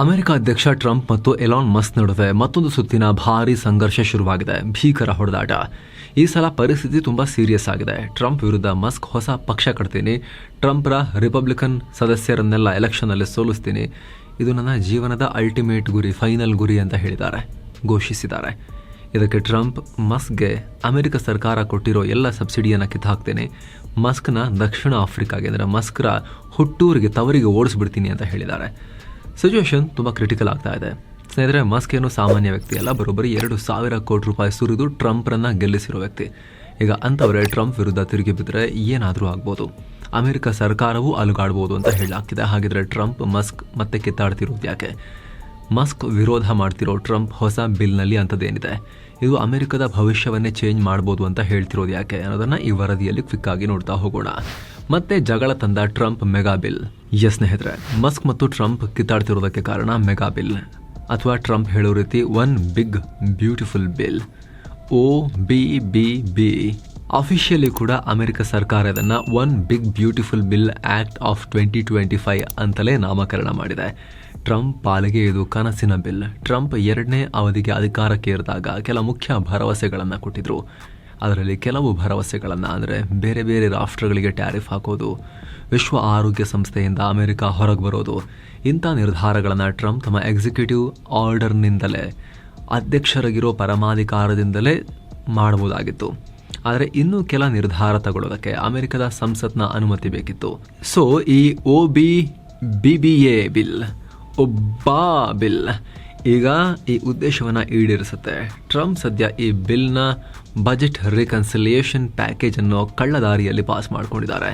America ಅಧ್ಯಕ್ಷ Trump ಮತ್ತು Elon Musk ನಡುವೆ ಮತ್ತೊಂದು ಸುತ್ತಿನ ಭಾರೀ ಸಂಘರ್ಷ ಶುರುವಾಗಿದೆ. ಭೀಕರ ಹೊಡೆದಾಟ. ಈ ಸಲ ಪರಿಸ್ಥಿತಿ ತುಂಬಾ ಸೀರಿಯಸ್ ಆಗಿದೆ. ಟ್ರಂಪ್ ವಿರುದ್ಧ ಮಸ್ಕ್ ಹೊಸ ಪಕ್ಷ ಕಟ್ತೀನಿ. ಟ್ರಂಪ್ರ ರಿಪಬ್ಲಿಕನ್ ಸದಸ್ಯರನ್ನೆಲ್ಲ ಎಲೆಕ್ಷನ್ನಲ್ಲಿ ಸೋಲಿಸ್ತೀನಿ. ಇದು ನನ್ನ ಜೀವನದ ಅಲ್ಟಿಮೇಟ್ ಗುರಿ ಫೈನಲ್ ಗುರಿ ಅಂತ ಹೇಳಿದ್ದಾರೆ, ಘೋಷಿಸಿದ್ದಾರೆ. ಇದಕ್ಕೆ ಟ್ರಂಪ್, ಮಸ್ಕ್ಗೆ ಅಮೆರಿಕ ಸರ್ಕಾರ ಕೊಟ್ಟಿರೋ ಎಲ್ಲ ಸಬ್ಸಿಡಿಯನ್ನು ಕಿತ್ತಾಕ್ತೇನೆ. ಮಸ್ಕ್ನ ದಕ್ಷಿಣ ಆಫ್ರಿಕಾಗೆ, ಅಂದರೆ ಮಸ್ಕ್ರ ಹುಟ್ಟೂರಿಗೆ ತವರಿಗೆ ಓಡಿಸ್ಬಿಡ್ತೀನಿ ಅಂತ ಹೇಳಿದ್ದಾರೆ. ಸಿಚುವೇಶನ್ ತುಂಬ ಕ್ರಿಟಿಕಲ್ ಆಗ್ತಾ ಇದೆ. ಸ್ನೇಹಿತರೆ ಮಸ್ಕ್ ಏನು ಸಾಮಾನ್ಯ ವ್ಯಕ್ತಿ ಅಲ್ಲ, ಬರೋಬ್ಬರಿ ಎರಡು ಸಾವಿರ ಕೋಟಿ ರೂಪಾಯಿ ಸುರಿದು ಟ್ರಂಪ್ರನ್ನ ಗೆಲ್ಲಿಸಿರೋ ವ್ಯಕ್ತಿ. ಈಗ ಅಂಥವರೇ ಟ್ರಂಪ್ ವಿರುದ್ಧ ತಿರುಗಿ ಬಿದ್ದರೆ ಏನಾದರೂ ಆಗ್ಬೋದು. ಅಮೆರಿಕ ಸರ್ಕಾರವೂ ಅಲುಗಾಡ್ಬೋದು ಅಂತ ಹೇಳಲಾಗ್ತಿದೆ. ಹಾಗಿದ್ರೆ ಟ್ರಂಪ್ ಮಸ್ಕ್ ಮತ್ತೆ ಕಿತ್ತಾಡ್ತಿರೋದು ಯಾಕೆ? ಮಸ್ಕ್ ವಿರೋಧ ಮಾಡ್ತಿರೋ ಟ್ರಂಪ್ ಹೊಸ ಬಿಲ್ನಲ್ಲಿ ಅಂಥದ್ದೇನಿದೆ? ಇದು ಅಮೆರಿಕದ ಭವಿಷ್ಯವನ್ನೇ ಚೇಂಜ್ ಮಾಡ್ಬೋದು ಅಂತ ಹೇಳ್ತಿರೋದು ಯಾಕೆ ಅನ್ನೋದನ್ನು ಈ ವರದಿಯಲ್ಲಿ ಕ್ವಿಕ್ಕಾಗಿ ನೋಡ್ತಾ ಹೋಗೋಣ. ಮತ್ತೆ ಜಗಳ ತಂದ ಟ್ರಂಪ್ ಮೆಗಾ ಬಿಲ್. ಎಸ್ ಸ್ನೇಹಿತರೆ, ಮಸ್ಕ್ ಮತ್ತು ಟ್ರಂಪ್ ಕಿತ್ತಾಡ್ತಿರೋದಕ್ಕೆ ಕಾರಣ ಮೆಗಾ ಬಿಲ್. ಅಥವಾ ಟ್ರಂಪ್ ಹೇಳೋ ರೀತಿ one big beautiful bill. O B B B. Officially ಕೂಡ ಅಮೆರಿಕ ಸರ್ಕಾರ ಇದನ್ನ one big beautiful bill act of twenty twenty five ಅಂತಲೇ ನಾಮಕರಣ ಮಾಡಿದೆ. ಟ್ರಂಪ್ ಪಾಲಿಗೆ ಇದು ಕನಸಿನ ಬಿಲ್. ಟ್ರಂಪ್ ಎರಡನೇ ಅವಧಿಗೆ ಅಧಿಕಾರಕ್ಕೆ ಇರಿದಾಗ ಕೆಲ ಮುಖ್ಯ ಭರವಸೆಗಳನ್ನು ಕೊಟ್ಟಿದ್ರು. ಅದರಲ್ಲಿ ಕೆಲವು ಭರವಸೆಗಳನ್ನು ಅಂದರೆ ಬೇರೆ ಬೇರೆ ರಾಷ್ಟ್ರಗಳಿಗೆ ಟ್ಯಾರಿಫ್ ಹಾಕೋದು, ವಿಶ್ವ ಆರೋಗ್ಯ ಸಂಸ್ಥೆಯಿಂದ ಅಮೆರಿಕ ಹೊರಗೆ ಬರೋದು, ಇಂಥ ನಿರ್ಧಾರಗಳನ್ನು ಟ್ರಂಪ್ ತಮ್ಮ ಎಕ್ಸಿಕ್ಯೂಟಿವ್ ಆರ್ಡರ್ನಿಂದಲೇ ಅಧ್ಯಕ್ಷರಾಗಿರೋ ಪರಮಾಧಿಕಾರದಿಂದಲೇ ಮಾಡಬಹುದಾಗಿತ್ತು ಆದರೆ ಇನ್ನೂ ಕೆಲ ನಿರ್ಧಾರ ತಗೊಳ್ಳೋದಕ್ಕೆ ಅಮೆರಿಕದ ಸಂಸತ್ನ ಅನುಮತಿ ಬೇಕಿತ್ತು. ಸೊ ಈ O B B B A bill ಒಬ್ಬಾ bill ಈಗ ಈ ಉದ್ದೇಶವನ್ನು ಈಡೇರಿಸುತ್ತೆ. ಟ್ರಂಪ್ ಸದ್ಯ ಈ ಬಿಲ್ನ ಬಜೆಟ್ ರಿಕನ್ಸಿಲಿಯೇಷನ್ ಪ್ಯಾಕೇಜ್ ಅನ್ನೋ ಕಳ್ಳದಾರಿಯಲ್ಲಿ ಪಾಸ್ ಮಾಡ್ಕೊಂಡಿದ್ದಾರೆ.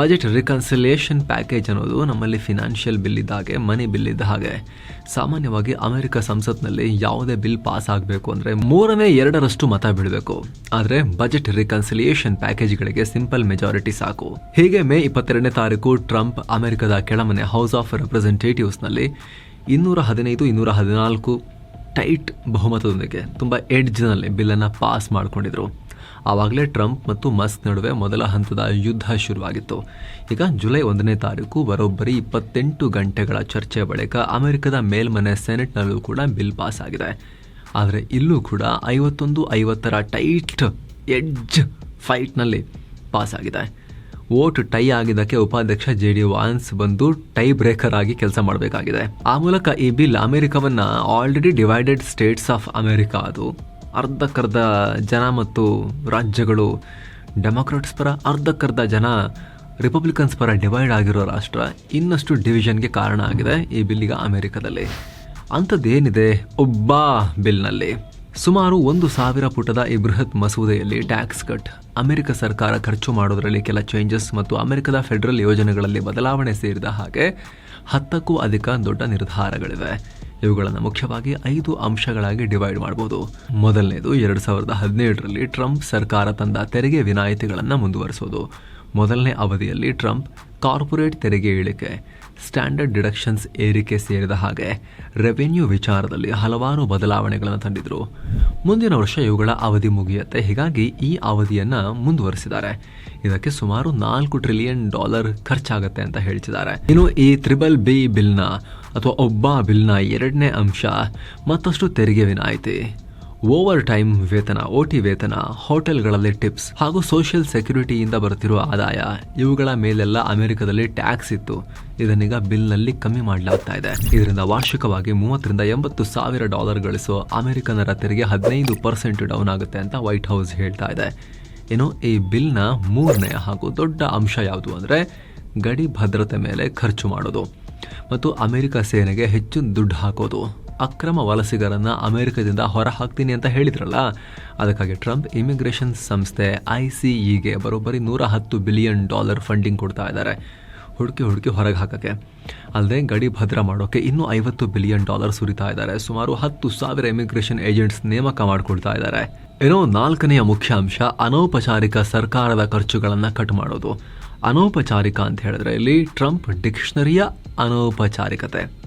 ಬಜೆಟ್ ರಿಕನ್ಸಿಲಿಯೇಷನ್ ಪ್ಯಾಕೇಜ್ ಅನ್ನೋದು ನಮ್ಮಲ್ಲಿ ಫಿನಾನ್ಷಿಯಲ್ ಬಿಲ್ ಇದ್ದ ಹಾಗೆ, ಮನಿ ಬಿಲ್ ಇದ್ದ ಹಾಗೆ. ಸಾಮಾನ್ಯವಾಗಿ ಅಮೆರಿಕ ಸಂಸತ್ನಲ್ಲಿ ಯಾವುದೇ ಬಿಲ್ ಪಾಸ್ ಆಗಬೇಕು ಅಂದರೆ ಮೂರನೇ ಎರಡರಷ್ಟು ಮತ ಬೀಳಬೇಕು ಆದರೆ ಬಜೆಟ್ ರಿಕನ್ಸಿಲಿಯೇಷನ್ ಪ್ಯಾಕೇಜ್ಗಳಿಗೆ ಸಿಂಪಲ್ ಮೆಜಾರಿಟಿ ಸಾಕು. ಹೀಗೆ ಮೇ ಇಪ್ಪತ್ತೆರಡನೇ ತಾರೀಕು ಟ್ರಂಪ್ ಅಮೆರಿಕದ ಕೆಳಮನೆ ಹೌಸ್ ಆಫ್ ರೆಪ್ರೆಸೆಂಟೇಟಿವ್ಸ್ನಲ್ಲಿ ಇನ್ನೂರ ಹದಿನೈದು ಇನ್ನೂರ ಹದಿನಾಲ್ಕು ಟೈಟ್ ಬಹುಮತದೊಂದಿಗೆ ತುಂಬ ಎಡ್ಜ್ನಲ್ಲಿ ಬಿಲ್ಲನ್ನು ಪಾಸ್ ಮಾಡಿಕೊಂಡಿದ್ರು. ಆವಾಗಲೇ ಟ್ರಂಪ್ ಮತ್ತು ಮಸ್ಕ್ ನಡುವೆ ಮೊದಲ ಹಂತದ ಯುದ್ಧ ಶುರುವಾಗಿತ್ತು. ಈಗ ಜುಲೈ ಒಂದನೇ ತಾರೀಕು ಬರೋಬ್ಬರಿ ಇಪ್ಪತ್ತೆಂಟು ಗಂಟೆಗಳ ಚರ್ಚೆ ಬಳಿಕ ಅಮೆರಿಕದ ಮೇಲ್ಮನೆ ಸೆನೆಟ್ನಲ್ಲೂ ಕೂಡ ಬಿಲ್ ಪಾಸ್ ಆಗಿದೆ. ಆದರೆ ಇಲ್ಲೂ ಕೂಡ ಐವತ್ತೊಂದು, ಐವತ್ತರ ಟೈಟ್ ಎಡ್ಜ್ ಫೈಟ್ನಲ್ಲಿ ಪಾಸ್ ಆಗಿದೆ. ವೋಟ್ ಟೈ ಆಗಿದ್ದಕ್ಕೆ ಉಪಾಧ್ಯಕ್ಷ ಜೆ ಡಿ ವಾನ್ಸ್ ಬಂದು ಟೈ ಬ್ರೇಕರ್ ಆಗಿ ಕೆಲಸ ಮಾಡಬೇಕಾಗಿದೆ. ಆ ಮೂಲಕ ಈ bill ಅಮೆರಿಕವನ್ನ already divided states of America ಅದು. ಅರ್ಧಕ್ಕರ್ಧ ಜನ ಮತ್ತು ರಾಜ್ಯಗಳು ಡೆಮೊಕ್ರಾಟ್ಸ್ ಪರ, ಅರ್ಧಕ್ಕರ್ಧ ಜನ ರಿಪಬ್ಲಿಕನ್ಸ್ ಪರ ಡಿವೈಡ್ ಆಗಿರೋ ರಾಷ್ಟ್ರ ಇನ್ನಷ್ಟು ಡಿವಿಷನ್ಗೆ ಕಾರಣ ಆಗಿದೆ ಈ ಬಿಲ್ಲಿಗ ಅಮೆರಿಕದಲ್ಲಿ. ಅಂಥದ್ದೇನಿದೆ ಒಬ್ಬ ಬಿಲ್ನಲ್ಲಿ? ಸುಮಾರು ಒಂದು ಸಾವಿರ ಪುಟದ ಈ ಬೃಹತ್ ಮಸೂದೆಯಲ್ಲಿ ಟ್ಯಾಕ್ಸ್ ಕಟ್. ಅಮೆರಿಕ ಸರ್ಕಾರ ಖರ್ಚು ಮಾಡೋದರಲ್ಲಿ ಕೆಲ ಚೇಂಜಸ್ ಮತ್ತು ಅಮೆರಿಕದ ಫೆಡರಲ್ ಯೋಜನೆಗಳಲ್ಲಿ ಬದಲಾವಣೆ ಸೇರಿದ ಹಾಗೆ ಹತ್ತಕ್ಕೂ ಅಧಿಕ ದೊಡ್ಡ ನಿರ್ಧಾರಗಳಿವೆ. ಇವುಗಳನ್ನು ಮುಖ್ಯವಾಗಿ ಐದು ಅಂಶಗಳಾಗಿ ಡಿವೈಡ್ ಮಾಡಬಹುದು ಮೊದಲನೇದು ಎರಡು ಸಾವಿರದ ಹದಿನೇಳರಲ್ಲಿ ಟ್ರಂಪ್ ಸರ್ಕಾರ ತಂದ ತೆರಿಗೆ ವಿನಾಯಿತಿಗಳನ್ನು ಮುಂದುವರಿಸೋದು. ಮೊದಲನೇ ಅವಧಿಯಲ್ಲಿ ಟ್ರಂಪ್ ಕಾರ್ಪೊರೇಟ್ ತೆರಿಗೆ ಇಳಿಕೆ, ಸ್ಟ್ಯಾಂಡರ್ಡ್ ಡಿಡಕ್ಷನ್ಸ್ ಏರಿಕೆ ಸೇರಿದ ಹಾಗೆ ರೆವೆನ್ಯೂ ವಿಚಾರದಲ್ಲಿ ಹಲವಾರು ಬದಲಾವಣೆಗಳನ್ನು ತಂದಿದ್ರು. ಮುಂದಿನ ವರ್ಷ ಇವುಗಳ ಅವಧಿ ಮುಗಿಯುತ್ತೆ. ಹೀಗಾಗಿ ಈ ಅವಧಿಯನ್ನು ಮುಂದುವರಿಸಿದ್ದಾರೆ. ಇದಕ್ಕೆ ಸುಮಾರು ನಾಲ್ಕು ಟ್ರಿಲಿಯನ್ ಡಾಲರ್ ಖರ್ಚಾಗುತ್ತೆ ಅಂತ ಹೇಳ್ತಿದ್ದಾರೆ ಇನ್ನು ಈ ತ್ರಿಬಲ್ ಬಿ ಬಿಲ್ನ ಅಥವಾ ಒಬ್ಬ ಬಿಲ್ನ ಎರಡನೇ ಅಂಶ ಮತ್ತಷ್ಟು ತೆರಿಗೆ ವಿನಾಯಿತಿ. ಓವರ್ ಟೈಮ್ ವೇತನ, ಓಟಿ ವೇತನ, ಹೋಟೆಲ್ಗಳಲ್ಲಿ ಟಿಪ್ಸ್ ಹಾಗೂ ಸೋಷಿಯಲ್ ಸೆಕ್ಯೂರಿಟಿಯಿಂದ ಬರುತ್ತಿರುವ ಆದಾಯ, ಇವುಗಳ ಮೇಲೆಲ್ಲ ಅಮೆರಿಕದಲ್ಲಿ ಟ್ಯಾಕ್ಸ್ ಇತ್ತು. ಇದನ್ನೀಗ ಬಿಲ್ನಲ್ಲಿ ಕಮ್ಮಿ ಮಾಡಲಾಗ್ತಾ ಇದೆ. ಇದರಿಂದ ವಾರ್ಷಿಕವಾಗಿ ಮೂವತ್ತರಿಂದ ಎಂಬತ್ತು ಸಾವಿರ ಡಾಲರ್ ಗಳಿಸೋ ಅಮೆರಿಕನರ ತೆರಿಗೆ ಹದಿನೈದು ಪರ್ಸೆಂಟ್ ಡೌನ್ ಆಗುತ್ತೆ ಅಂತ ವೈಟ್ ಹೌಸ್ ಹೇಳ್ತಾ ಇದೆ. ಏನು ಈ ಬಿಲ್ನ ಮೂರನೇ ಹಾಗೂ ದೊಡ್ಡ ಅಂಶ ಯಾವುದು ಅಂದರೆ ಗಡಿ ಭದ್ರತೆ ಮೇಲೆ ಖರ್ಚು ಮಾಡೋದು. ಮತ್ತು ಅಮೆರಿಕ ಸೇನೆಗೆ ಹೆಚ್ಚು ದುಡ್ಡು ಹಾಕೋದು. ಅಕ್ರಮ ವಲಸಿಗರನ್ನು ಅಮೆರಿಕದಿಂದ ಹೊರ ಹಾಕ್ತೀನಿ ಅಂತ ಹೇಳಿದ್ರಲ್ಲ? ಅದಕ್ಕಾಗಿ ಟ್ರಂಪ್ ಇಮಿಗ್ರೇಷನ್ ಸಂಸ್ಥೆ ಐ ಸಿ ಇಗೆ ಬರೋಬ್ಬರಿ ನೂರ ಹತ್ತು ಬಿಲಿಯನ್ ಡಾಲರ್ ಫಂಡಿಂಗ್ ಕೊಡ್ತಾ ಇದ್ದಾರೆ. ಹುಡುಕಿ ಹುಡುಕಿ ಹೊರಗೆ ಹಾಕಕ್ಕೆ. ಅಲ್ಲದೆ ಗಡಿ ಭದ್ರ ಮಾಡೋಕ್ಕೆ ಇನ್ನೂ ಐವತ್ತು ಬಿಲಿಯನ್ ಡಾಲರ್ ಸುರಿತಾ ಇದ್ದಾರೆ. ಸುಮಾರು ಹತ್ತು ಸಾವಿರ ಇಮಿಗ್ರೇಷನ್ ಏಜೆಂಟ್ಸ್ ನೇಮಕ ಮಾಡಿಕೊಡ್ತಾ ಇದ್ದಾರೆ. ಏನೋ ನಾಲ್ಕನೆಯ ಮುಖ್ಯ ಅಂಶ ಅನೌಪಚಾರಿಕ ಸರ್ಕಾರದ ಖರ್ಚುಗಳನ್ನು ಕಟ್ ಮಾಡೋದು. ಅನೌಪಚಾರಿಕ ಅಂತ ಹೇಳಿದ್ರೆ ಇಲ್ಲಿ ಟ್ರಂಪ್ ಡಿಕ್ಷನರಿಯ ಅನೌಪಚಾರಿಕತೆ.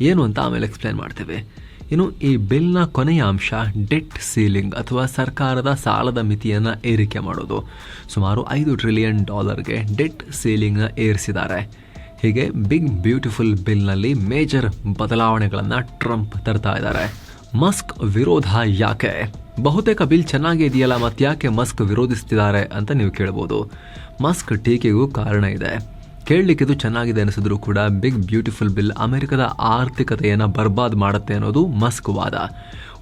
ಏನು ಅಂತ ಆಮೇಲೆ ಎಕ್ಸ್ಪ್ಲೇನ್ ಮಾಡ್ತೇವೆ. ಇನ್ನು ಈ ಬಿಲ್ನ ಕೊನೆಯ ಅಂಶ ಡೆಟ್ ಸೀಲಿಂಗ್ ಅಥವಾ ಸರ್ಕಾರದ ಸಾಲದ ಮಿತಿಯನ್ನು ಏರಿಕೆ ಮಾಡೋದು. ಸುಮಾರು ಐದು ಟ್ರಿಲಿಯನ್ ಡಾಲರ್ಗೆ ಡೆಟ್ ಸೀಲಿಂಗ್ನ ಏರಿಸಿದ್ದಾರೆ. ಹೀಗೆ ಬಿಗ್ ಬ್ಯೂಟಿಫುಲ್ ಬಿಲ್ನಲ್ಲಿ ಮೇಜರ್ ಬದಲಾವಣೆಗಳನ್ನು ಟ್ರಂಪ್ ತರ್ತಾ ಇದ್ದಾರೆ. ಮಸ್ಕ್ ವಿರೋಧ ಯಾಕೆ? ಬಹುತೇಕ ಬಿಲ್ ಚೆನ್ನಾಗೇ ಇದೆಯಲ್ಲ ಮತ್ತ್ಯಾಕೆ ಮಸ್ಕ್ ವಿರೋಧಿಸ್ತಿದ್ದಾರೆ ಅಂತ ನೀವು ಕೇಳ್ಬೋದು. ಮಸ್ಕ್ ಟೀಕೆಗೂ ಕಾರಣ ಇದೆ. ಕೇಳಲಿಕ್ಕೆ ಇದು ಚೆನ್ನಾಗಿದೆ ಅನಿಸಿದ್ರು ಕೂಡ ಬಿಗ್ ಬ್ಯೂಟಿಫುಲ್ ಬಿಲ್ ಅಮೆರಿಕದ ಆರ್ಥಿಕತೆಯನ್ನು ಬರ್ಬಾದ್ ಮಾಡುತ್ತೆ ಅನ್ನೋದು ಮಸ್ಕ್ ವಾದ.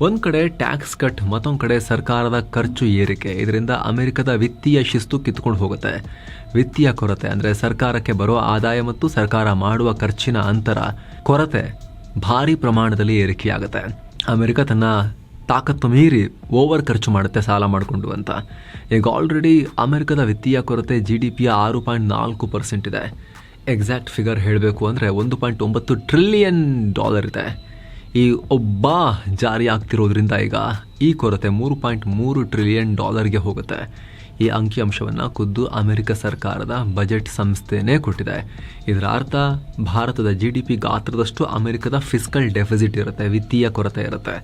ಒಂದು ಕಡೆ ಟ್ಯಾಕ್ಸ್ ಕಟ್ ಮತ್ತೊಂದು ಕಡೆ ಸರ್ಕಾರದ ಖರ್ಚು ಏರಿಕೆ. ಇದರಿಂದ ಅಮೆರಿಕದ ವಿತ್ತೀಯ ಶಿಸ್ತು ಕಿತ್ಕೊಂಡು ಹೋಗುತ್ತೆ. ವಿತ್ತೀಯ ಕೊರತೆ ಅಂದರೆ ಸರ್ಕಾರಕ್ಕೆ ಬರೋ ಆದಾಯ ಮತ್ತು ಸರ್ಕಾರ ಮಾಡುವ ಖರ್ಚಿನ ಅಂತರ ಕೊರತೆ ಭಾರಿ ಪ್ರಮಾಣದಲ್ಲಿ ಏರಿಕೆಯಾಗುತ್ತೆ. ಅಮೆರಿಕ ತನ್ನ ತಾಕತ್ತು ಮೀರಿ ಓವರ್ ಖರ್ಚು ಮಾಡುತ್ತೆ, ಸಾಲ ಮಾಡಿಕೊಂಡು ಅಂತ. ಈಗ ಆಲ್ರೆಡಿ ಅಮೆರಿಕದ ವಿತ್ತೀಯ ಕೊರತೆ ಜಿ ಡಿ ಪಿಯ ಆರು ಪಾಯಿಂಟ್ ನಾಲ್ಕು ಪರ್ಸೆಂಟ್ ಇದೆ. ಎಕ್ಸಾಕ್ಟ್ ಫಿಗರ್ ಹೇಳಬೇಕು ಅಂದರೆ ಒಂದು ಪಾಯಿಂಟ್ ಒಂಬತ್ತು ಟ್ರಿಲಿಯನ್ ಡಾಲರ್ ಇದೆ. ಈ ಒಬ್ಬ ಜಾರಿ ಆಗ್ತಿರೋದ್ರಿಂದ ಈಗ ಈ ಕೊರತೆ ಮೂರು ಪಾಯಿಂಟ್ ಮೂರು ಟ್ರಿಲಿಯನ್ ಡಾಲರ್ಗೆ ಹೋಗುತ್ತೆ. ಈ ಅಂಕಿಅಂಶವನ್ನು ಖುದ್ದು ಅಮೆರಿಕ ಸರ್ಕಾರದ ಬಜೆಟ್ ಸಂಸ್ಥೆನೇ ಕೊಟ್ಟಿದೆ. ಇದರ ಅರ್ಥ ಭಾರತದ ಜಿ ಡಿ ಪಿ ಗಾತ್ರದಷ್ಟು ಅಮೆರಿಕದ ಫಿಸ್ಕಲ್ ಡೆಫಿಸಿಟ್ ಇರುತ್ತೆ, ವಿತ್ತೀಯ ಕೊರತೆ ಇರುತ್ತೆ.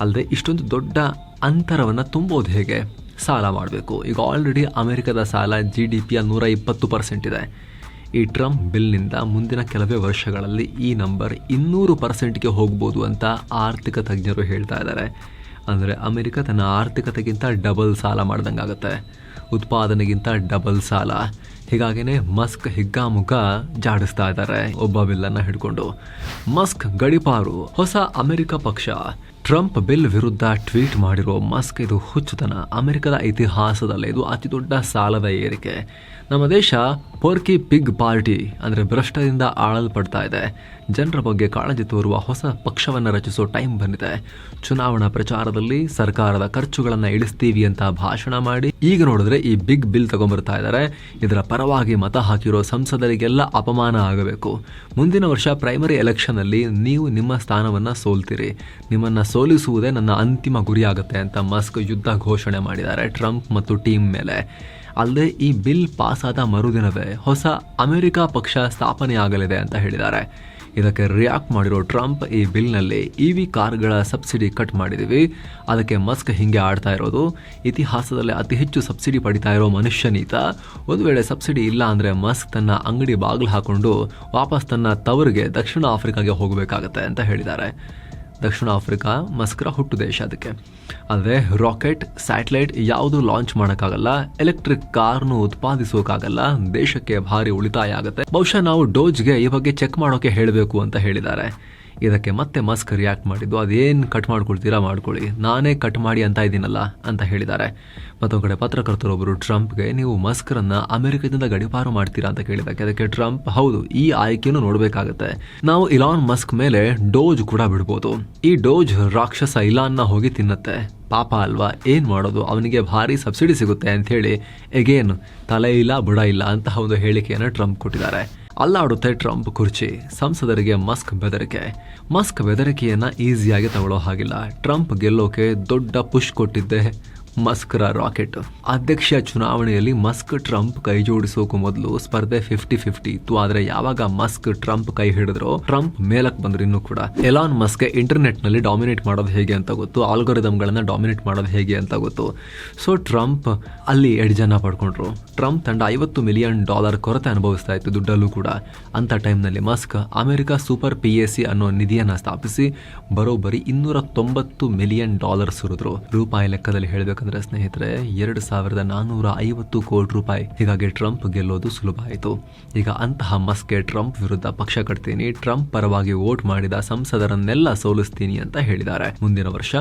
ಅಲ್ಲದೆ ಇಷ್ಟೊಂದು ದೊಡ್ಡ ಅಂತರವನ್ನು ತುಂಬೋದು ಹೇಗೆ? ಸಾಲ ಮಾಡಬೇಕು. ಈಗ ಆಲ್ರೆಡಿ ಅಮೆರಿಕದ ಸಾಲ ಜಿ ಡಿ ಪಿಯ ನೂರ ಇಪ್ಪತ್ತು ಪರ್ಸೆಂಟ್ ಇದೆ. ಈ ಟ್ರಂಪ್ ಬಿಲ್ನಿಂದ ಮುಂದಿನ ಕೆಲವೇ ವರ್ಷಗಳಲ್ಲಿ ಈ ನಂಬರ್ ಇನ್ನೂರು ಪರ್ಸೆಂಟ್ಗೆ ಹೋಗ್ಬೋದು ಅಂತ ಆರ್ಥಿಕ ತಜ್ಞರು ಹೇಳ್ತಾ ಇದ್ದಾರೆ. ಅಂದರೆ ಅಮೆರಿಕ ತನ್ನ ಆರ್ಥಿಕತೆಗಿಂತ ಡಬಲ್ ಸಾಲ ಮಾಡ್ದಂಗಾಗತ್ತೆ. ಉತ್ಪಾದನೆಗಿಂತ ಡಬಲ್ ಸಾಲ. ಹೀಗಾಗಿನೇ ಮಸ್ಕ್ ಹಿಗ್ಗಾಮುಗ್ಗ ಜಾಡಿಸ್ತಾ ಇದ್ದಾರೆ. ಒಬ್ಬ ಬಿಲ್ಲನ್ನು ಹಿಡ್ಕೊಂಡು. ಮಸ್ಕ್ ಗಡಿಪಾರು, ಹೊಸ ಅಮೆರಿಕ ಪಕ್ಷ. ಟ್ರಂಪ್ ಬಿಲ್ ವಿರುದ್ಧ ಟ್ವೀಟ್ ಮಾಡಿರೋ ಮಸ್ಕ್ ಇದು ಹುಚ್ಚುತನ. ಅಮೆರಿಕದ ಇತಿಹಾಸದಲ್ಲಿ ಇದು ಅತಿ ದೊಡ್ಡ ಸಾಲದ ಏರಿಕೆ. ನಮ್ಮ ದೇಶ ಪೋರ್ಕಿ ಪಿಗ್ ಪಾರ್ಟಿ ಅಂದರೆ ಭ್ರಷ್ಟದಿಂದ ಆಳಲ್ಪಡ್ತಾ ಇದೆ. ಜನರ ಬಗ್ಗೆ ಕಾಳಜಿ ತೋರುವ ಹೊಸ ಪಕ್ಷವನ್ನು ರಚಿಸೋ ಟೈಮ್ ಬಂದಿದೆ. ಚುನಾವಣಾ ಪ್ರಚಾರದಲ್ಲಿ ಸರ್ಕಾರದ ಖರ್ಚುಗಳನ್ನು ಇಳಿಸ್ತೀವಿ ಅಂತ ಭಾಷಣ ಮಾಡಿ ಈಗ ನೋಡಿದ್ರೆ ಈ ಬಿಗ್ ಬಿಲ್ ತಗೊಂಡ್ಬರ್ತಾ ಇದ್ದಾರೆ ಇದರ ಪರವಾಗಿ ಮತ ಹಾಕಿರೋ ಸಂಸದರಿಗೆಲ್ಲ ಅಪಮಾನ ಆಗಬೇಕು. ಮುಂದಿನ ವರ್ಷ ಪ್ರೈಮರಿ ಎಲೆಕ್ಷನ್ನಲ್ಲಿ ನೀವು ನಿಮ್ಮ ಸ್ಥಾನವನ್ನು ಸೋಲ್ತೀರಿ. ನಿಮ್ಮನ್ನು ಸೋಲಿಸುವುದೇ ನನ್ನ ಅಂತಿಮ ಗುರಿಯಾಗುತ್ತೆ ಅಂತ ಮಸ್ಕ್ ಯುದ್ಧ ಘೋಷಣೆ ಮಾಡಿದ್ದಾರೆ ಟ್ರಂಪ್ ಮತ್ತು ಟೀಮ್ ಮೇಲೆ. ಅಲ್ಲದೆ ಈ ಬಿಲ್ ಪಾಸ್ ಆದ ಮರುದಿನವೇ ಹೊಸ ಅಮೆರಿಕ ಪಕ್ಷ ಸ್ಥಾಪನೆಯಾಗಲಿದೆ ಅಂತ ಹೇಳಿದ್ದಾರೆ. ಇದಕ್ಕೆ ರಿಯಾಕ್ಟ್ ಮಾಡಿರೋ ಟ್ರಂಪ್ ಈ ಬಿಲ್ನಲ್ಲಿ ಇ ವಿ ಕಾರ್ಗಳ ಸಬ್ಸಿಡಿ ಕಟ್ ಮಾಡಿದ್ದೀವಿ ಅದಕ್ಕೆ ಮಸ್ಕ್ ಹಿಂಗೆ ಆಡ್ತಾ ಇರೋದು. ಇತಿಹಾಸದಲ್ಲಿ ಅತಿ ಹೆಚ್ಚು ಸಬ್ಸಿಡಿ ಪಡಿತಾ ಇರೋ ಮನುಷ್ಯನೀತ ಒಂದು ವೇಳೆ ಸಬ್ಸಿಡಿ ಇಲ್ಲ ಅಂದರೆ ಮಸ್ಕ್ ತನ್ನ ಅಂಗಡಿ ಬಾಗಿಲು ಹಾಕೊಂಡು ವಾಪಸ್ ತನ್ನ ತವರಿಗೆ ದಕ್ಷಿಣ ಆಫ್ರಿಕಾಗೆ ಹೋಗಬೇಕಾಗತ್ತೆ ಅಂತ ಹೇಳಿದ್ದಾರೆ. ದಕ್ಷಿಣ ಆಫ್ರಿಕಾ ಮಸ್ಕರ ಹುಟ್ಟು ದೇಶ ಅದಕ್ಕೆ. ಅಂದರೆ ರಾಕೆಟ್, ಸ್ಯಾಟಲೈಟ್ ಯಾವುದು ಲಾಂಚ್ ಮಾಡೋಕ್ಕಾಗಲ್ಲ, ಎಲೆಕ್ಟ್ರಿಕ್ ಕಾರ್ನು ಉತ್ಪಾದಿಸೋಕ್ಕಾಗಲ್ಲ ದೇಶಕ್ಕೆ ಭಾರಿ ಉಳಿತಾಯ ಆಗುತ್ತೆ. ಬಹುಶಃ ನಾವು ಡೋಜ್ಗೆ ಈ ಬಗ್ಗೆ ಚೆಕ್ ಮಾಡೋಕೆ ಹೇಳಬೇಕು ಅಂತ ಹೇಳಿದ್ದಾರೆ. ಇದಕ್ಕೆ ಮತ್ತೆ ಮಸ್ಕ್ ರಿಯಾಕ್ಟ್ ಮಾಡಿದ್ದು, ಅದೇನು ಕಟ್ ಮಾಡ್ಕೊಳ್ತೀರಾ, ಮಾಡ್ಕೊಳ್ಳಿ. ನಾನೇ ಕಟ್ ಮಾಡಿ ಅಂತ ಇದ್ದೀನಲ್ಲ, ಅಂತ ಹೇಳಿದ್ದಾರೆ. ಮತ್ತೊಂದು ಕಡೆ ಪತ್ರಕರ್ತರೊಬ್ಬರು ಟ್ರಂಪ್ಗೆ, ನೀವು ಮಸ್ಕ್ರನ್ನು ಅಮೆರಿಕದಿಂದ ಗಡಿಪಾರು ಮಾಡ್ತೀರಾ ಅಂತ ಕೇಳಿದಕ್ಕೆ ಅದಕ್ಕೆ ಟ್ರಂಪ್, ಹೌದು, ಈ ಆಯ್ಕೆಯನ್ನು ನೋಡಬೇಕಾಗತ್ತೆ. ನಾವು ಇಲಾನ್ ಮಸ್ಕ್ ಮೇಲೆ ಡೋಜ್ ಕೂಡ ಬಿಡ್ಬೋದು. ಈ ಡೋಜ್ ರಾಕ್ಷಸ ಇಲಾನ್ನ ಹೋಗಿ ತಿನ್ನತ್ತೆ. ಪಾಪ ಅಲ್ವಾ, ಏನು ಮಾಡೋದು? ಅವನಿಗೆ ಭಾರಿ ಸಬ್ಸಿಡಿ ಸಿಗುತ್ತೆ ಅಂತ ಹೇಳಿ ಎಗೇನ್, ತಲೆ ಇಲ್ಲ, ಬುಡ ಇಲ್ಲ ಅಂತಹ ಒಂದು ಹೇಳಿಕೆಯನ್ನು ಟ್ರಂಪ್ ಕೊಟ್ಟಿದ್ದಾರೆ. ಅಲ್ಲಾಡುತ್ತೆ ಟ್ರಂಪ್ ಕುರ್ಚಿ, ಸಂಸದರಿಗೆ ಮಸ್ಕ್ ಬೆದರಿಕೆ. ಮಸ್ಕ್ ಬೆದರಿಕೆಯನ್ನ ಈಸಿಯಾಗಿ ತಗೊಳ್ಳೋ ಹಾಗಿಲ್ಲ. ಟ್ರಂಪ್ ಗೆಲ್ಲೋಕೆ ದೊಡ್ಡ ಪುಷ್ ಕೊಟ್ಟಿದ್ದೆ. ಮಸ್ಕ್ರ ರಾಕೆಟ್. ಅಧ್ಯಕ್ಷ ಚುನಾವಣೆಯಲ್ಲಿ ಮಸ್ಕ್ ಟ್ರಂಪ್ ಕೈ ಜೋಡಿಸೋಕು ಮೊದಲು ಸ್ಪರ್ಧೆ ಫಿಫ್ಟಿ ಫಿಫ್ಟಿ ಇತ್ತು. ಆದ್ರೆ ಯಾವಾಗ ಮಸ್ಕ್ ಟ್ರಂಪ್ ಕೈ ಹಿಡಿದ್ರು, ಟ್ರಂಪ್ ಮೇಲಕ್ ಬಂದ್ರು ಇನ್ನು ಕೂಡ. ಎಲಾನ್ ಮಸ್ಕ್ ಇಂಟರ್ನೆಟ್ನಲ್ಲಿ ಡಾಮಿನೇಟ್ ಮಾಡೋದು ಹೇಗೆ ಅಂತ ಗೊತ್ತು. ಆಲ್ಗೊರಿದಮ್ ಗಳನ್ನ ಡಾಮಿನೇಟ್ ಮಾಡೋದು ಹೇಗೆ ಅಂತ ಗೊತ್ತು. ಸೊ, ಟ್ರಂಪ್ ಅಲ್ಲಿ ಎಡ್ಜನ್ನ ಪಡ್ಕೊಂಡ್ರು. ಟ್ರಂಪ್ ತಂಡ ಐವತ್ತು ಮಿಲಿಯನ್ ಡಾಲರ್ ಕೊರತೆ ಅನುಭವಿಸ್ತಾ ಇತ್ತು ದುಡ್ಡಲ್ಲೂ ಕೂಡ. ಅಂತ ಟೈಮ್ನಲ್ಲಿ Musk America super P A C ಅನ್ನೋ ನಿಧಿಯನ್ನ ಸ್ಥಾಪಿಸಿ ಬರೋಬ್ಬರಿ ಇನ್ನೂರ ತೊಂಬತ್ತು ಮಿಲಿಯನ್ ಡಾಲರ್ ಸುರಿದ್ರು. ರೂಪಾಯಿ ಲೆಕ್ಕದಲ್ಲಿ ಹೇಳಬೇಕಂದ್ರೆ ಸ್ನೇಹಿತರೆ, ಎರಡು ಸಾವಿರದ ನಾನ್ನೂರ ಐವತ್ತು ಕೋಟಿ ರೂಪಾಯಿ. ಹೀಗಾಗಿ ಟ್ರಂಪ್ ಗೆಲ್ಲೋದು ಸುಲಭ ಆಯಿತು. ಈಗ ಅಂತಹ ಮಸ್ಗೆ ಟ್ರಂಪ್ ವಿರುದ್ಧ ಪಕ್ಷ ಕಟ್ತೀನಿ, ಟ್ರಂಪ್ ಪರವಾಗಿ ವೋಟ್ ಮಾಡಿದ ಸಂಸದರನ್ನೆಲ್ಲ ಸೋಲಿಸ್ತೀನಿ ಅಂತ ಹೇಳಿದ್ದಾರೆ. ಮುಂದಿನ ವರ್ಷ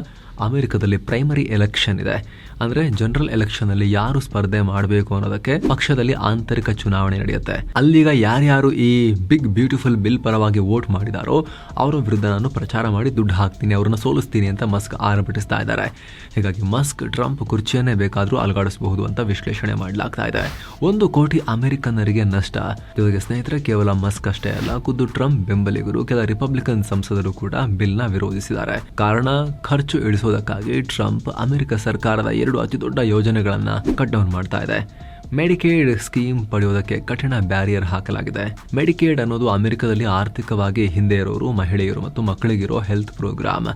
ಅಮೆರಿಕದಲ್ಲಿ ಪ್ರೈಮರಿ ಎಲೆಕ್ಷನ್ ಇದೆ. ಅಂದ್ರೆ ಜನರಲ್ ಎಲೆಕ್ಷನ್ ಅಲ್ಲಿ ಯಾರು ಸ್ಪರ್ಧೆ ಮಾಡಬೇಕು ಅನ್ನೋದಕ್ಕೆ ಪಕ್ಷದಲ್ಲಿ ಆಂತರಿಕ ಚುನಾವಣೆ ನಡೆಯುತ್ತೆ. ಅಲ್ಲಿಗ ಯಾರ್ಯಾರು ಈ ಬಿಗ್ ಬ್ಯೂಟಿಫುಲ್ ಬಿಲ್ ಪರವಾಗಿ ವೋಟ್ ಮಾಡಿದಾರೋ, ಅವರ ವಿರುದ್ಧ ನಾನು ಪ್ರಚಾರ ಮಾಡಿ ದುಡ್ಡು ಹಾಕ್ತೀನಿ, ಅವ್ರನ್ನ ಸೋಲಿಸ್ತೀನಿ ಅಂತ ಮಸ್ಕ್ ಆರಂಭಿಸ್ತಾ ಇದ್ದಾರೆ. ಹೀಗಾಗಿ ಮಸ್ಕ್, ಟ್ರಂಪ್ ಕುರ್ಚಿಯನ್ನೇ ಬೇಕಾದರೂ ಅಲುಗಾಡಿಸಬಹುದು ಅಂತ ವಿಶ್ಲೇಷಣೆ ಮಾಡಲಾಗ್ತಾ ಇದೆ. ಒಂದು ಕೋಟಿ ಅಮೆರಿಕನ್ನರಿಗೆ ನಷ್ಟ. ಜೊತೆಗೆ ಸ್ನೇಹಿತರೆ, ಕೇವಲ ಮಸ್ಕ್ ಅಷ್ಟೇ ಅಲ್ಲ, ಖುದ್ದು ಟ್ರಂಪ್ ಬೆಂಬಲಿಗರು, ಕೆಲ ರಿಪಬ್ಲಿಕನ್ ಸಂಸದರು ಕೂಡ ಬಿಲ್ನ ವಿರೋಧಿಸಿದ್ದಾರೆ. ಕಾರಣ, ಖರ್ಚು ಇಳಿಸೋದಕ್ಕಾಗಿ ಟ್ರಂಪ್ ಅಮೆರಿಕ ಸರ್ಕಾರದ ಎರಡು ಅತಿ ದೊಡ್ಡ ಯೋಜನೆಗಳನ್ನ ಕಟ್ ಡೌನ್ ಮಾಡ್ತಾ ಇದೆ. ಮೆಡಿಕೇಡ್ ಸ್ಕೀಮ್ ಪಡೆಯೋದಕ್ಕೆ ಕಠಿಣ ಬ್ಯಾರಿಯರ್ ಹಾಕಲಾಗಿದೆ. ಮೆಡಿಕೇಡ್ ಅನ್ನೋದು ಅಮೆರಿಕದಲ್ಲಿ ಆರ್ಥಿಕವಾಗಿ ಹಿಂದೆ ಇರೋರು, ಮಹಿಳೆಯರು ಮತ್ತು ಮಕ್ಕಳಿಗಿರೋ ಹೆಲ್ತ್ ಪ್ರೋಗ್ರಾಮ್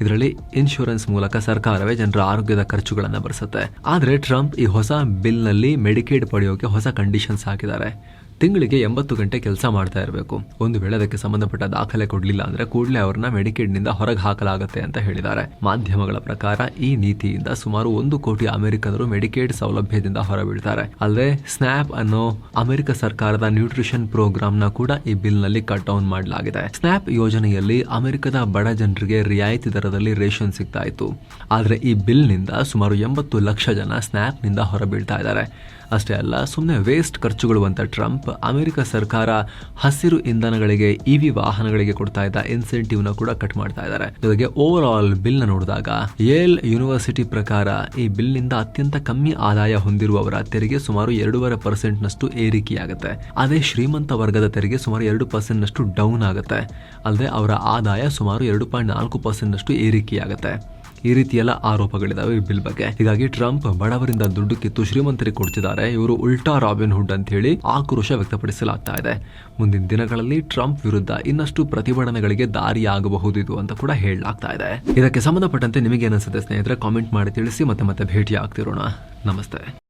ಇದರಲ್ಲಿ ಇನ್ಶೂರೆನ್ಸ್ ಮೂಲಕ ಸರ್ಕಾರವೇ ಜನರ ಆರೋಗ್ಯದ ಖರ್ಚುಗಳನ್ನು ಭರಿಸುತ್ತೆ. ಆದರೆ ಟ್ರಂಪ್ ಈ ಹೊಸ ಬಿಲ್ನಲ್ಲಿ ಮೆಡಿಕೇಡ್ ಪಡೆಯೋಕೆ ಹೊಸ ಕಂಡೀಷನ್ಸ್ ಹಾಕಿದ್ದಾರೆ. ತಿಂಗಳಿಗೆ ಎಂಬತ್ತು ಗಂಟೆ ಕೆಲಸ ಮಾಡ್ತಾ ಇರಬೇಕು. ಒಂದು ವೇಳೆ ಅದಕ್ಕೆ ಸಂಬಂಧಪಟ್ಟ ದಾಖಲೆ ಕೊಡಲಿಲ್ಲ ಅಂದ್ರೆ ಕೂಡಲೇ ಅವ್ರನ್ನ ಮೆಡಿಕೇಡ್ನಿಂದ ಹೊರಗೆ ಹಾಕಲಾಗುತ್ತೆ ಅಂತ ಹೇಳಿದ್ದಾರೆ. ಮಾಧ್ಯಮಗಳ ಪ್ರಕಾರ ಈ ನೀತಿಯಿಂದ ಸುಮಾರು ಒಂದು ಕೋಟಿ ಅಮೆರಿಕನರು ಮೆಡಿಕೇಡ್ ಸೌಲಭ್ಯದಿಂದ ಹೊರಬೀಳ್ತಾರೆ. ಅಲ್ಲದೆ ಸ್ನ್ಯಾಪ್ ಅನ್ನೋ ಅಮೆರಿಕ ಸರ್ಕಾರದ ನ್ಯೂಟ್ರಿಷನ್ ಪ್ರೋಗ್ರಾಮ್ನ ಕೂಡ ಈ ಬಿಲ್ನಲ್ಲಿ ಕಟ್ ಡೌನ್ ಮಾಡಲಾಗಿದೆ. ಸ್ನ್ಯಾಪ್ ಯೋಜನೆಯಲ್ಲಿ ಅಮೆರಿಕದ ಬಡ ಜನರಿಗೆ ರಿಯಾಯಿತಿ ದರದಲ್ಲಿ ರೇಷನ್ ಸಿಗ್ತಾ ಇತ್ತು. ಆದ್ರೆ ಈ ಬಿಲ್ನಿಂದ ಸುಮಾರು ಎಂಬತ್ತು ಲಕ್ಷ ಜನ ಸ್ನ್ಯಾಪ್ನಿಂದ ಹೊರಬೀಳ್ತಾ ಇದ್ದಾರೆ. ಅಷ್ಟೇ ಅಲ್ಲ ಸುಮ್ಮನೆ ವೇಸ್ಟ್ ಖರ್ಚುಗಳು ಅಂತ ಟ್ರಂಪ್ ಅಮೆರಿಕ ಸರ್ಕಾರ ಹಸಿರು ಇಂಧನಗಳಿಗೆ ಇವಿ ವಾಹನಗಳಿಗೆ ಕೊಡ್ತಾ ಇದ್ದ ಇನ್ಸೆಂಟಿವ್ನ ಕೂಡ ಕಟ್ ಮಾಡ್ತಾ ಇದ್ದಾರೆ. ಜೊತೆಗೆ ಓವರ್ ಆಲ್ ಬಿಲ್ನ ನೋಡಿದಾಗ ಏಲ್ ಯೂನಿವರ್ಸಿಟಿ ಪ್ರಕಾರ ಈ ಬಿಲ್ನಿಂದ ಅತ್ಯಂತ ಕಮ್ಮಿ ಆದಾಯ ಹೊಂದಿರುವವರ ತೆರಿಗೆ ಸುಮಾರು ಎರಡೂವರೆ ಪರ್ಸೆಂಟ್ ನಷ್ಟು ಏರಿಕೆಯಾಗುತ್ತೆ. ಅದೇ ಶ್ರೀಮಂತ ವರ್ಗದ ತೆರಿಗೆ ಸುಮಾರು ಎರಡು ಪರ್ಸೆಂಟ್ ನಷ್ಟು ಡೌನ್ ಆಗುತ್ತೆ. ಅಲ್ಲದೆ ಅವರ ಆದಾಯ ಸುಮಾರು ಎರಡು ಪಾಯಿಂಟ್ ನಾಲ್ಕು ಪರ್ಸೆಂಟ್ ನಷ್ಟು ಏರಿಕೆಯಾಗುತ್ತೆ. ಈ ರೀತಿ ಎಲ್ಲ ಆರೋಪಗಳಿದಾವೆ ಈ ಬಿಲ್ ಬಗ್ಗೆ. ಹೀಗಾಗಿ ಟ್ರಂಪ್ ಬಡವರಿಂದ ದುಡ್ಡು ಕಿತ್ತು ಶ್ರೀಮಂತರಿಗೆ ಕೊಡ್ತಿದ್ದಾರೆ. ಇವರು ಉಲ್ಟಾ ರಾಬಿನ್ ಹುಡ್ ಅಂತ ಹೇಳಿ ಆಕ್ರೋಶ ವ್ಯಕ್ತಪಡಿಸಲಾಗ್ತಾ ಇದೆ. ಮುಂದಿನ ದಿನಗಳಲ್ಲಿ ಟ್ರಂಪ್ ವಿರುದ್ಧ ಇನ್ನಷ್ಟು ಪ್ರತಿಭಟನೆಗಳಿಗೆ ದಾರಿಯಾಗಬಹುದು ಅಂತ ಕೂಡ ಹೇಳಲಾಗ್ತಾ ಇದೆ. ಇದಕ್ಕೆ ಸಂಬಂಧಪಟ್ಟಂತೆ ನಿಮಗೆ ಏನಿಸುತ್ತೆ ಸ್ನೇಹಿತರೆ, ಕಾಮೆಂಟ್ ಮಾಡಿ ತಿಳಿಸಿ ಮತ್ತೆ ಮತ್ತೆ ಭೇಟಿ ಆಗ್ತಿರೋಣ ನಮಸ್ತೆ.